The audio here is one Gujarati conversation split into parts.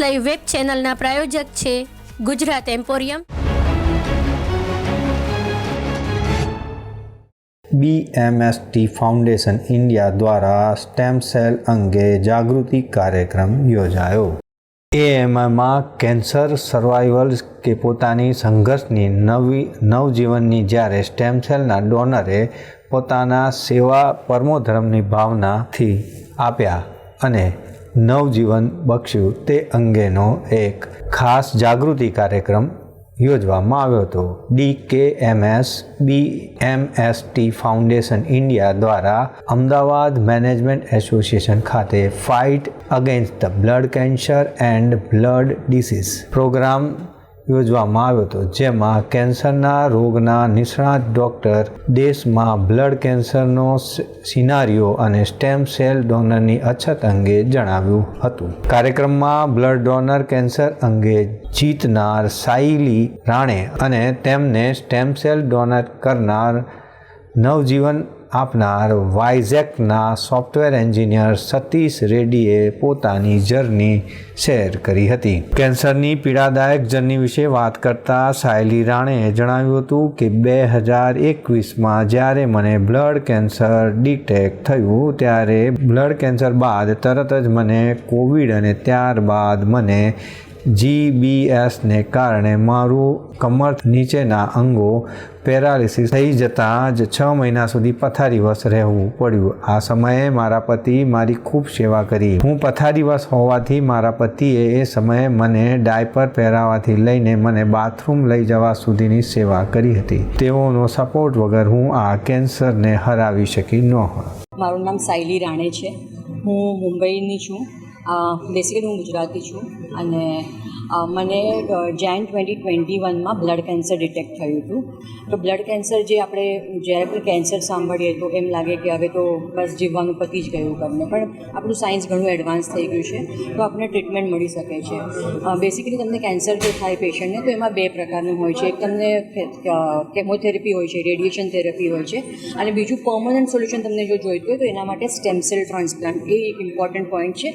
લાઈવ વેબ ચેનલના પ્રાયોજક છે Gujarat emporium. BMST foundation India દ્વારા સ્ટેમ સેલ અંગે જાગૃતિ કાર્યક્રમ યોજાયો. એએમઆઈમાં કેન્સર સર્વાઈવલ્સ કે પોતાની સંઘર્ષની નવી, નવજીવનની જ્યારે સ્ટેમ સેલના ડોનરે પોતાના સેવા પરમોધર્મની ભાવનાથી આપ્યા અને નવજીવન બક્ષ્યું તે અંગેનો એક ખાસ જાગૃતિ કાર્યક્રમ યોજવામાં આવ્યો હતો. D K M S B M S T foundation India દ્વારા અમદાવાદ મેનેજમેન્ટ એસોસિએશન ખાતે fight against the blood cancer and blood disease program યોજવામાં આવ્યો હતો. જેમાં કેન્સરના રોગના નિષ્ણાત ડૉક્ટર, દેશમાં બ્લડ કેન્સરનો સિનારીઓ અને સ્ટેમ સેલ ડોનરની અછત અંગે જણાવ્યું હતું. કાર્યક્રમમાં બ્લડ ડોનર કેન્સર અંગે જીતનાર સાયલી રાણે અને તેમને સ્ટેમ સેલ ડોનર કરનાર નવજીવન આપનાર વાઇઝેકના સોફ્ટવેર એન્જિનિયર સતીશ રેડ્ડીએ પોતાની જર્ની શેર કરી હતી. કેન્સરની પીડાદાયક જર્ની વિશે વાત કરતા સાયલી રાણેએ જણાવ્યું હતું કે બે હજાર એકવીસમાં જ્યારે મને બ્લડ કેન્સર ડિટેક્ટ થયું ત્યારે બ્લડ કેન્સર બાદ તરત જ મને કોવિડ અને ત્યારબાદ મને જીબીએસને કારણે મારું કમર નીચેના અંગો પેરાલિસિસ થઈ જતાં જ છ મહિના સુધી પથારીવશ રહેવું પડ્યું. આ સમયે મારા પતિ મારી ખૂબ સેવા કરી. હું પથારીવશ હોવાથી મારા પતિએ એ સમયે મને ડાયપર પહેરાવાથી લઈને મને બાથરૂમ લઈ જવા સુધીની સેવા કરી હતી. તેઓનો સપોર્ટ વગર હું આ કેન્સરને હરાવી શકી ન મારું નામ સાયલી રાણે છે. હું મુંબઈની છું. બેસિકલી હું ગુજરાતી છું અને મને જાન ટ્વેન્ટી ટ્વેન્ટી વનમાં બ્લડ કેન્સર ડિટેક્ટ થયું હતું. તો બ્લડ કેન્સર જે આપણે, જ્યારે પણ કેન્સર સાંભળીએ તો એમ લાગે કે હવે તો બસ જીવવાનું પતી જ ગયું તમને પણ આપણું સાયન્સ ઘણું એડવાન્સ થઈ ગયું છે, તો આપણને ટ્રીટમેન્ટ મળી શકે છે. બેસિકલી તમને કેન્સર જો થાય પેશન્ટને તો એમાં બે પ્રકારનું હોય છે. એક તમને કેમોથેરેપી હોય છે રેડિયેશન થેરપી હોય છે, અને બીજું પર્મનન્ટ સોલ્યુશન તમને જો જોઈતું હોય તો એના માટે સ્ટેમ સેલ ટ્રાન્સપ્લાન્ટ એ એક ઇમ્પોર્ટન્ટ પોઈન્ટ છે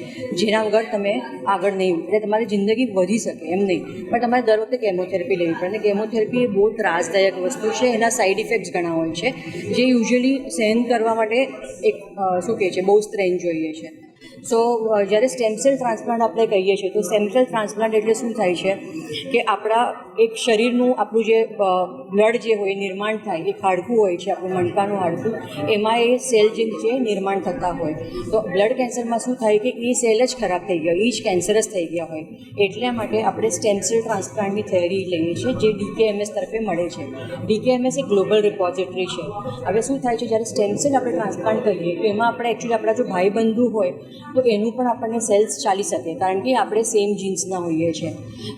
જેના વગર તમે આગળ નહીં એટલે તમારી જિંદગી વધી શકે એમ નહીં. પણ તમારે દર વખતે કેમોથેરપી લેવી પડે. અને કેમોથેરેપી એ બહુ ત્રાસદાયક વસ્તુ છે. એના સાઇડ ઇફેક્ટ્સ ઘણા હોય છે. જે યુઝ્યુઅલી સહન કરવા માટે એક શું કહે છે? બહુ સ્ટ્રેન્થ જોઈએ છે. સો જ્યારે સ્ટેમ સેલ ટ્રાન્સપ્લાન્ટ આપણે કહીએ છીએ, તો સ્ટેમ સેલ ટ્રાન્સપ્લાન્ટ એટલે શું થાય છે? કે આપણા એક શરીરનું આપણું જે બ્લડ જે હોય નિર્માણ થાય, એક હાડકું હોય છે, આપણું મણકાનું હાડકું, એમાં એ સેલ જે છે નિર્માણ થતા હોય. તો બ્લડ કેન્સરમાં શું થાય કે એ સેલ જ ખરાબ થઈ ગયો એ જ કેન્સરસ થઈ ગયા હોય. એટલા માટે આપણે સ્ટેમ સેલ ટ્રાન્સપ્લાન્ટની થેરી લઈએ છીએ, જે ડીકેએમએસ તરફે મળે છે. ડીકેએમએસ એ ગ્લોબલ રિપોઝિટરી છે. હવે શું થાય છે, જ્યારે સ્ટેમ સેલ આપણે ટ્રાન્સપ્લાન્ટ કરીએ, તો એમાં આપણે એકચ્યુઅલી આપણા જો ભાઈ બંધુ હોય, તો એનું પણ આપણને સેલ્સ ચાલી શકે, કારણ કે આપણે સેમ જીન્સના હોઈએ છીએ.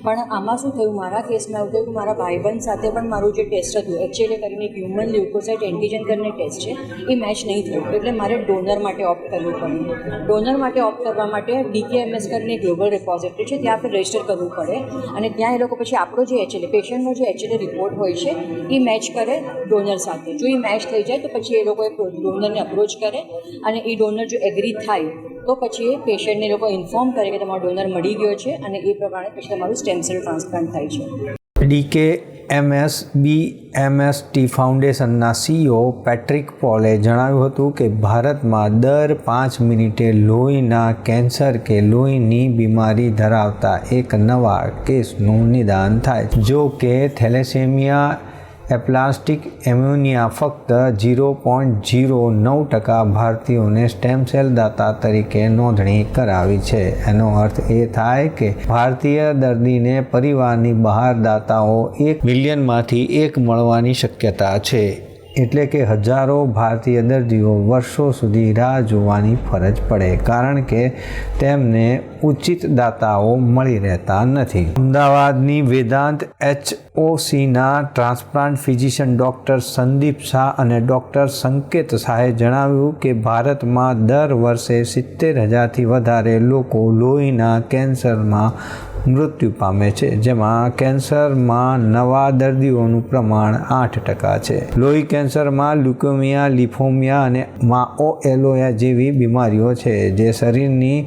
પણ આમાં શું થયું, મારા કેસમાં એવું કે મારા ભાઈબંધ સાથે પણ મારું જે ટેસ્ટ હતું એચએલએ કરીને એક હ્યુમન લ્યુકોસાઇટ એન્ટીજન કરીને ટેસ્ટ છે, એ મેચ નહીં થયું. એટલે મારે ડોનર માટે ઓપ્ટ કરવું પડ્યું. ડોનર માટે ઓપ્ટ કરવા માટે ડીકેએમએસ કરીને ગ્લોબલ રિપોઝિટરી છે, ત્યાં આપણે રજિસ્ટર કરવું પડે. અને ત્યાં એ લોકો પછી આપણો જે એચએલએ પેશન્ટનો જે એચએલએ રિપોર્ટ હોય છે, એ મેચ કરે ડોનર સાથે. જો એ મેચ થઈ જાય તો પછી એ લોકોએ ડોનરને અપ્રોચ કરે અને એ ડોનર જો એગ્રી થાય તો પછી એ પેશન્ટને લોકો ઇન્ફોર્મ કરે કે તમારો ડોનર મળી ગયો છે અને એ પ્રમાણે પછી તમારું સ્ટેમ સેલ ટ્રાન્સપ્લાન્ટ થાય છે. DK MS B MS T ફાઉન્ડેશનના સીઈઓ પેટ્રિક પોલે જણાવ્યું હતું કે ભારતમાં દર પાંચ મિનિટે લોહીના કેન્સર કે લોહીની બીમારી ધરાવતા એક નવા કેસનું નિદાન થાય જો કે થેલેસેમિયા એપ્લાસ્ટિક એમ્યુનિયા ફક્ત ઝીરો પોઈન્ટ ઝીરો નવ ટકા ભારતીયોને સ્ટેમ દાતા તરીકે નોંધણી કરાવી છે. એનો અર્થ એ થાય કે ભારતીય દર્દીને પરિવારની બહાર દાતાઓ એક મિલિયનમાંથી એક મળવાની શક્યતા છે. એટલે કે હજારો ભારતીય દર્દીઓ વર્ષો સુધી રાહ જોવાની ફરજ પડે, કારણ કે તેમને ઉચિત દાતાઓ મળી રહેતા નથી. અમદાવાદની Vedant H ઓસીના transplant physician doctor Sandeep Shah અને ડૉક્ટર સંકેત શાહે જણાવ્યું કે ભારતમાં દર વર્ષે સિત્તેર હજારથી વધારે લોકો લોહીના કેન્સરમાં મૃત્યુ પામે છે, જેમાં કેન્સરમાં નવા દર્દીઓનું પ્રમાણ આઠ ટકા છે. લોહી કેન્સરમાં લ્યુકોમિયા, લિફોમિયા અને માઓ એલોયા જેવી બીમારીઓ છે, જે શરીરની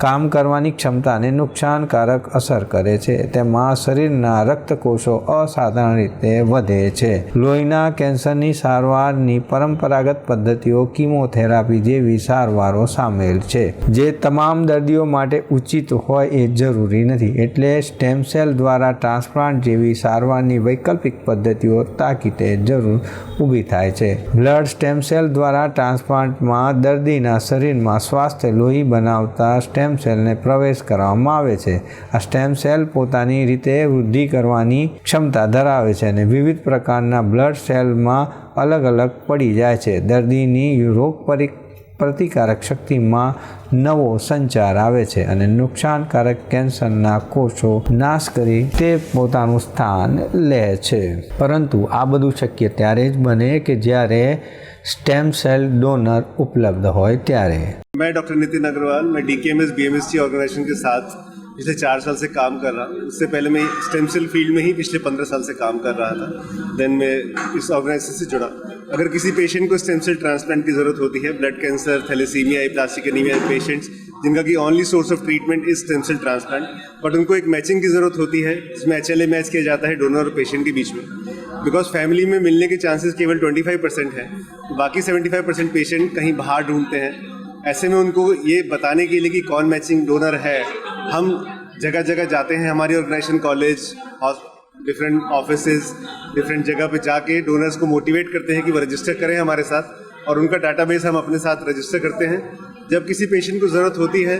કામ કરવાની ક્ષમતાને નુકસાનકારક અસર કરે છે. તેમાં શરીરના રક્તકોષો અસાધારણ રીતે વધે છે. લોહીના કેન્સરની સારવારની પરંપરાગત પદ્ધતિઓ કિમોથેરાપી જેવી સારવારો સામેલ છે. જે તમામ દર્દીઓ માટે ઉચિત હોય એ જરૂરી નથી. એટલે સ્ટેમ સેલ દ્વારા ટ્રાન્સપ્લાન્ટ જેવી સારવારની વૈકલ્પિક પદ્ધતિઓ તાકીદે જરૂર ઊભી થાય છે. બ્લડ સ્ટેમ સેલ દ્વારા ટ્રાન્સપ્લાન્ટમાં દર્દીના શરીરમાં સ્વાસ્થ્ય લોહી બનાવતા સ્ટેમ સેલને પ્રવેશ કરવામાં આવે છે. આ સ્ટેમ સેલ પોતાની રીતે વૃદ્ધિ કરવાની ક્ષમતા ધરાવે છે અને વિવિધ પ્રકારના બ્લડ સેલમાં અલગ અલગ પડી જાય છે. દર્દીની રોગ પરિ પ્રતિકારક શક્તિમાં નવો સંચાર આવે છે અને નુકસાનકારક કેન્સરના કોષો નાશ કરી તે પોતાનું સ્થાન લે છે. પરંતુ આ બધું શક્ય ત્યારે જ બને કે જ્યારે સ્ટેમ સેલ ડોનર ઉપલબ્ધ હોય ત્યારે. मैं डॉक्टर नितिन अग्रवाल, मैं D K M S B M S T organisation के साथ पिछले चार साल से काम कर रहा हूँ। उससे पहले मैं स्टेम सेल फ़ील्ड में ही पिछले पंद्रह साल से काम कर रहा था। देन मैं इस ऑर्गेनाइजेशन से जुड़ा। अगर किसी पेशेंट को स्टेम सेल ट्रांसप्लांट की ज़रूरत होती है blood cancer thalassaemia plastic anaemia patients जिनका की only source of treatment is stem cell transplant but उनको एक मैचिंग की ज़रूरत होती है, जिसमें एच एल मैच किया जाता है डोनर और पेशेंट के बीच में। बिकॉज़ फैमिली में मिलने के चांसेस केवल 25 परसेंट है। बाकी 75 परसेंट पेशेंट कहीं बाहर ढूंढते हैं। ऐसे में उनको ये बताने के लिए कि कौन मैचिंग डोनर है। हम जगह जगह जाते हैं, हमारी organisation college different offices different जगह पे जाके डोनर्स को मोटिवेट करते हैं कि वो रजिस्टर करें हमारे साथ, और उनका डाटाबेस हम अपने साथ रजिस्टर करते हैं। जब किसी पेशेंट को ज़रूरत होती है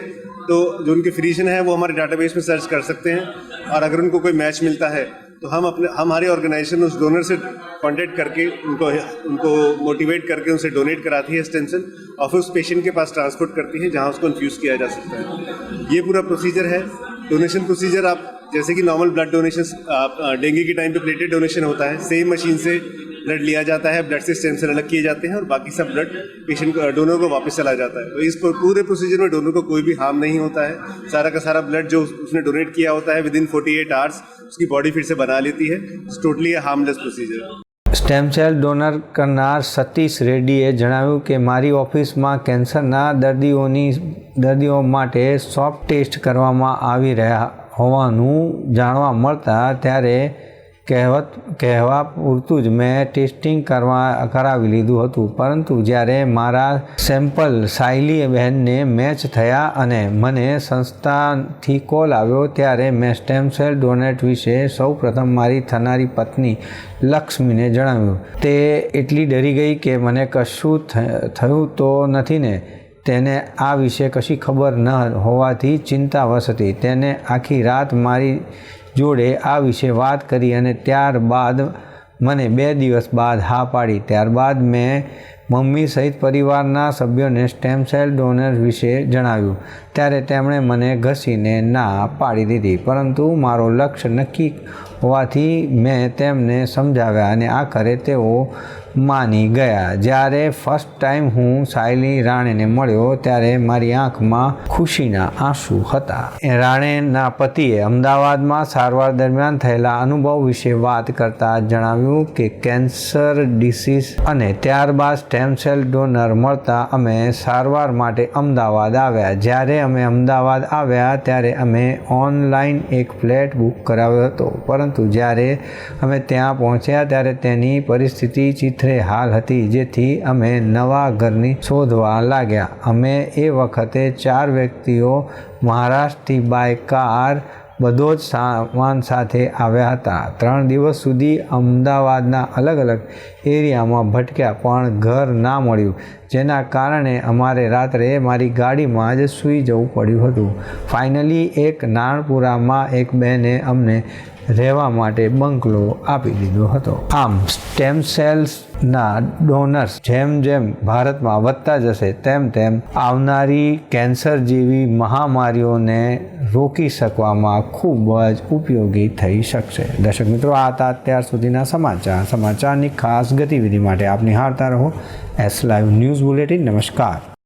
तो जो उनके फिजिशियन है, वो हमारे डाटाबेस में सर्च कर सकते हैं, और अगर उनको कोई मैच मिलता है तो हम अपने, हमारी ऑर्गेनाइजेशन उस डोनर से कॉन्टेक्ट करके उनको उनको मोटिवेट करके, उनसे डोनेट कराती है स्टेंसिल और फिर उस पेशेंट के पास ट्रांसपोर्ट करती है जहाँ उसको इन्फ्यूज़ किया जा सकता है। ये पूरा प्रोसीजर है। डोनेशन प्रोसीजर आप, जैसे कि नॉर्मल ब्लड डोनेशन डेंगू के टाइम पे प्लेटेड डोनेशन होता है। सेम मशीन से ब्लड लिया जाता है ब्लड से स्टेम सेल अलग किए जाते हैं और बाकी सब ब्लड पेशेंट को डोनर को वापस चला जाता है तो इस पूरे प्रोसीजर में डोनर को कोई भी हार्म नहीं होता है सारा का सारा ब्लड जो उसने डोनेट किया होता है within forty eight hours उसकी बॉडी फिर से बना लेती है totally harmless procedure stem cell donor કરનાર સતીશ રેડ્ડીએ જણાવ્યું કે મારી ઓફિસમાં કેન્સરના દર્દીઓની દર્દીઓ માટે સોફ્ટ ટેસ્ટ કરવામાં આવી રહ્યા હોવાનું જાણવા મળતા ત્યારે કહેવત, કહેવા પૂરતું જ મેં ટેસ્ટિંગ કરવા, કરાવી લીધું હતું. પરંતુ જ્યારે મારા સેમ્પલ સાયલી બહેનને મેચ થયા અને મને સંસ્થાથી કોલ આવ્યો ત્યારે મેં સ્ટેમ સેલ ડોનેટ વિશે સૌ પ્રથમ મારી થનારી પત્ની લક્ષ્મીને જણાવ્યું. તે એટલી ડરી ગઈ કે મને કશું થયું તો નથી ને. તેને આ વિશે કશી ખબર ન હોવાથી ચિંતાવશ હતી. તેને આખી રાત મારી જોડે આ વિશે વાત કરી અને ત્યારબાદ મને બે દિવસ બાદ હા પાડી. ત્યારબાદ મેં મમ્મી સહિત પરિવારના સભ્યોને સ્ટેમ સેલ ડોનર વિશે જણાવ્યું. ત્યારે તેમણે મને ઘસીને ના પાડી દીધી. પરંતુ મારો લક્ષ્ય નક્કી હોવાથી મેં તેમને સમજાવ્યા અને આખરે તેઓ માની ગયા. જ્યારે ફર્સ્ટ ટાઈમ હું સાયલી રાણેને મળ્યો, ત્યારે મારી આંખમાં ખુશીના આંસુ હતા. રાણેના પતિએ અમદાવાદમાં સારવાર દરમિયાન થયેલા અનુભવ વિશે વાત કરતા જણાવ્યું કે કેન્સર ડિસીઝ અને ત્યારબાદ સ્ટેમ સેલ ડોનર મળતા અમે સારવાર માટે અમદાવાદ આવ્યા. જ્યારે અમે અમદાવાદ આવ્યા, ત્યારે અમે ઓનલાઈન એક ફ્લેટ બુક કરાવ્યો હતો. પરંતુ જ્યારે અમે ત્યાં પહોંચ્યા, ત્યારે તેની પરિસ્થિતિ ચિત્રે હાલ હતી, જેથી અમે નવા ઘરની શોધવા લાગ્યા. અમે એ વખતે ચાર વ્યક્તિઓ મહારાષ્ટ્રથી બાય કાર બધો જ સામાન સાથે આવ્યા હતા. ત્રણ દિવસ સુધી અમદાવાદના અલગ અલગ એરિયામાં ભટક્યા, પણ ઘર ના મળ્યું, જેના કારણે અમારે રાત્રે મારી ગાડીમાં જ સૂઈ જવું પડ્યું હતું. ફાઇનલી એક નાણપુરામાં એક બહેને અમને રહેવા માટે બંગલો આપી દીધો હતો. આમ સ્ટેમ સેલ્સના ડોનર્સ જેમ જેમ ભારતમાં વધતા જશે, તેમ તેમ આવનારી કેન્સર જેવી મહામારીઓને રોકી શકવામાં ખૂબ જ ઉપયોગી થઈ શકશે. દર્શક મિત્રો, આ હતા અત્યાર સુધીના સમાચાર. સમાચારની ખાસ ગતિવિધિ માટે આપ નિહાળતા રહો. એસ લાઈવ ન્યૂઝ બુલેટિન નમસ્કાર.